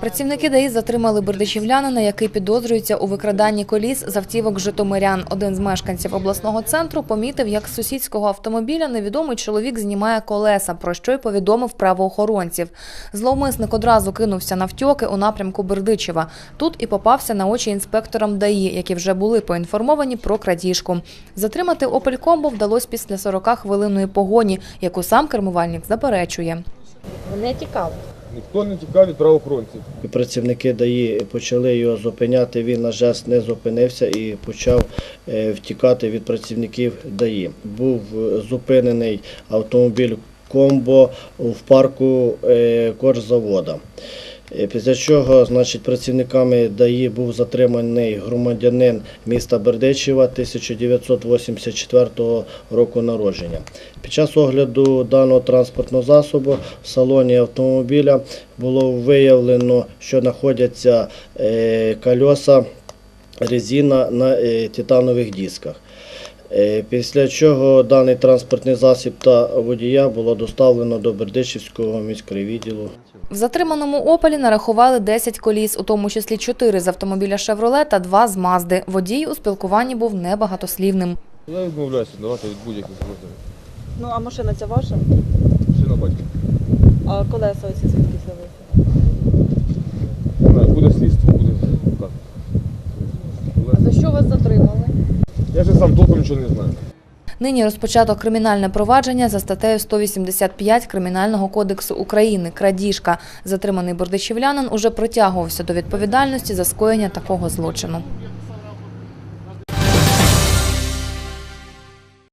Працівники ДАІ затримали бердичівлянина, який підозрюється у викраданні коліс з автівок житомирян. Один з мешканців обласного центру помітив, як з сусідського автомобіля невідомий чоловік знімає колеса, про що й повідомив правоохоронців. Зловмисник одразу кинувся навтьоки у напрямку Бердичева. Тут і попався на очі інспекторам ДАІ, які вже були поінформовані про крадіжку. Затримати «Опель Комбо» вдалося після 40-хвилинної погоні, яку сам кермувальник заперечує. Вони тікали. Ніхто не тікав від правоохоронців. Працівники ДАІ почали його зупиняти. Він на жест не зупинився і почав е, втікати від працівників ДАІ. Був зупинений автомобіль Комбо в парку е, корзавода. Е, Після чого, значить, працівниками ДАІ був затриманий громадянин міста Бердичева 1984 року народження. Під час огляду даного транспортного засобу в салоні автомобіля було виявлено, що знаходяться е, кольоса резина на е, титанових дисках. Е, Після чого даний транспортний засіб та водія було доставлено до Бердичівського міськрайвідділу. В затриманому «Опелі» нарахували 10 коліс, у тому числі 4 з автомобіля «Шевроле» та 2 з «Мазди». Водій у спілкуванні був небагатослівним. Я відмовляюся давати від будь-яких злочинів. Ну, а машина ця ваша? Ще на батька. А колеса ось звідки взялися? Не знаю, буде слідство, буде так. А за що вас затримали? Ще сам толком нічого не знаю. Нині розпочато кримінальне провадження за статтею 185 Кримінального кодексу України «Крадіжка». Затриманий бордичівлянин уже притягувався до відповідальності за скоєння такого злочину.